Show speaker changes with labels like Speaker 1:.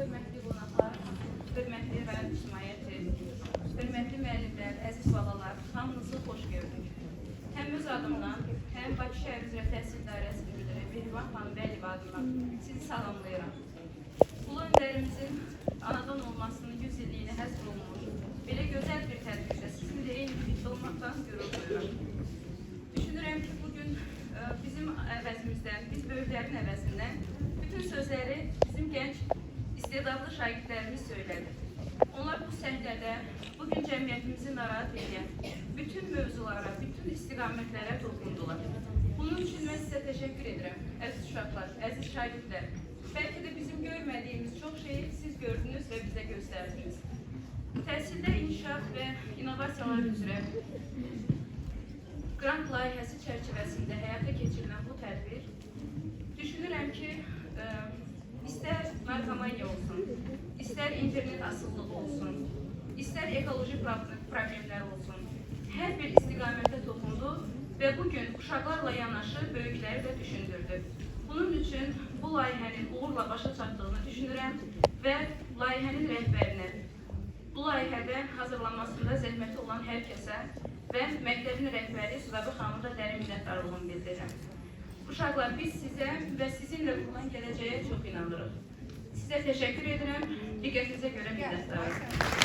Speaker 1: hörmətli qonaqlar, hörmətli vəlid ictimaiyyəti, hörmətli müəllimlər, əziz balalar, hamınızı xoş gördük. Həm öz adımdan, həm Bakı şəhər üzrə təhsil dairəsinin müdiri Mehriban xanım Bəliyeva adından sizi salamlayıram. Ulu öndərimizin anadan olmasının 100 illiyinə həsr olunmuş belə gözəl bir tədbirdə sizin də eyni birlikdə olmaqdan qürur duyuram. Düşünürəm ki, bugün e, bizim əvəzimizdən, biz böyüklərin əvəzindən bütün sözləri bizim gənc istedadlı şagirdlərimiz söylədi. Onlar bu səhnədə bugün cəmiyyətimizi narahat edən bütün mövzulara, bütün istiqamətlərə toxundular. Bunun üçün mən sizə təşəkkür edirəm, əziz uşaqlar, əziz şagirdlər. Bəlkə də bizim görmədiyimiz çox şeyi siz gördünüz və bizə göstərdiniz. Təhsildə inkişaf və innovasiyalar üzrə Grant layihəsi çərçivəsində həyata keçirilən bu tədbir düşünürəm ki, ə, narkomaniya olsun, istər internet asılılığı olsun, istər ekoloji pro- problemlər olsun, hər bir istiqamətə toxundu və bugün uşaqlarla yanaşı böyükləri də düşündürdü. Bunun üçün bu layihənin uğurla başa çatdığını düşünürəm və layihənin rəhbərinə, bu layihədə hazırlanmasında zəhməti olan hər kəsə və məktəbin rəhbəri Südabı xanımı da dərin minnətdarlığımı bildirirəm. Uşaqlar, biz sizə və sizinlə qurulan gələcəyə çox inanırıq. Sizə təşəkkür edirəm, diqqətinizə görə minnətdarım.